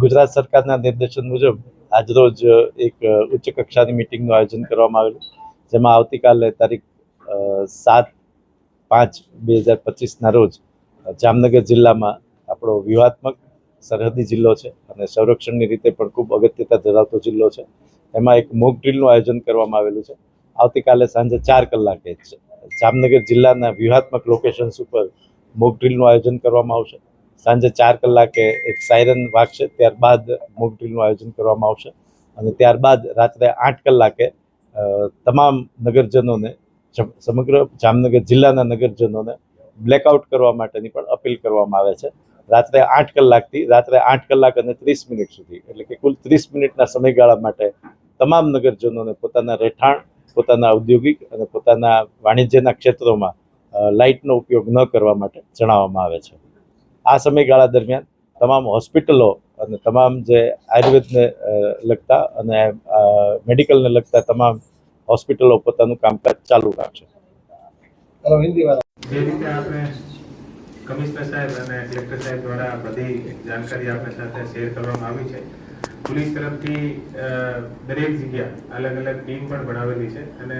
ગુજરાત સરકારના નિર્દેશન મુજબ આજરોજ એક ઉચ્ચ કક્ષાની મિટિંગનું આયોજન કરવામાં આવેલું. જેમાં આવતીકાલે તારીખ સાત પાંચ બે હજાર પચીસના રોજ જામનગર જિલ્લામાં આપણો વ્યૂહાત્મક સરહદી જિલ્લો છે અને સંરક્ષણની રીતે પણ ખૂબ અગત્યતા ધરાવતો જિલ્લો છે. એમાં એક મોક ડ્રીલનું આયોજન કરવામાં આવેલું છે. આવતીકાલે સાંજે ચાર કલાકે જામનગર જિલ્લાના વ્યૂહાત્મક લોકેશન્સ ઉપર મોક ડ્રીલનું આયોજન કરવામાં આવશે. સાંજે ચાર કલાકે એક સાયરન વાગશે, ત્યારબાદ મોક ડ્રીલનું આયોજન કરવામાં આવશે અને ત્યારબાદ રાત્રે આઠ કલાકે તમામ નગરજનોને સમગ્ર જામનગર જિલ્લાના નગરજનોને બ્લેકઆઉટ કરવા માટેની પણ અપીલ કરવામાં આવે છે. રાત્રે આઠ કલાકથી, રાત્રે આઠ કલાક અને ત્રીસ મિનિટ સુધી, એટલે કે કુલ ત્રીસ મિનિટના સમયગાળા માટે તમામ નગરજનોને પોતાના રહેઠાણ, પોતાના ઔદ્યોગિક અને પોતાના વાણિજ્યના ક્ષેત્રોમાં લાઇટનો ઉપયોગ ન કરવા માટે જણાવવામાં આવે છે. આ સમયગાળા દરમિયાન તમામ હોસ્પિટલો અને તમામ જે આયુર્વેદને લગતા અને મેડિકલને લગતા તમામ હોસ્પિટલો પોતાનું કામકાજ ચાલુ રાખશે. જે રીતે આપણે કમિશનર સાહેબ અને કલેક્ટર સાહેબ દ્વારા બધી જાણકારી આપણી સાથે શેર કરવામાં આવી છે પોલીસ તરફથી અ, દરેક જગ્યા અલગ અલગ ટીમ પણ બનાવેલી છે અને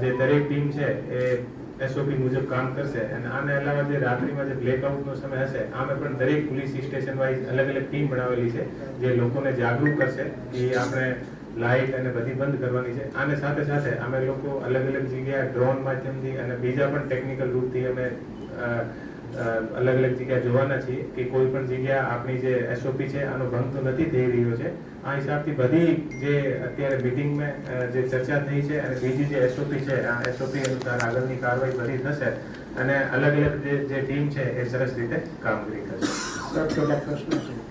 જે દરેક ટીમ છે એ એસઓપી મુજબ કામ કરશે અને આને અલાવા જે રાત્રિમાં જે બ્લેકઆઉટનો સમય હશે, આમે પણ દરેક પોલીસ સ્ટેશન વાઇઝ અલગ અલગ ટીમ બનાવેલી છે, જે લોકોને જાગૃત કરશે કે આપણે લાઇટ અને બધી બંધ કરવાની છે. આને સાથે સાથે અમે લોકો અલગ અલગ જગ્યાએ ડ્રોન માધ્યમથી અને બીજા પણ ટેકનિકલ રૂપથી અમે અલગ અલગ જગ્યા જોવાના છીએ કે કોઈ પણ જગ્યા આપણી જે એસઓપી છે, આનો ભંગ તો નથી થઈ રહ્યો છે. આ હિસાબથી બધી જે અત્યારે મિટિંગમાં જે ચર્ચા થઈ છે અને બીજી જે એસઓપી છે, આ એસઓપી અનુસાર આગળની કાર્યવાહી બધી થશે અને અલગ અલગ જે ટીમ છે એ સરસ રીતે કામગીરી કરશે. સર છે.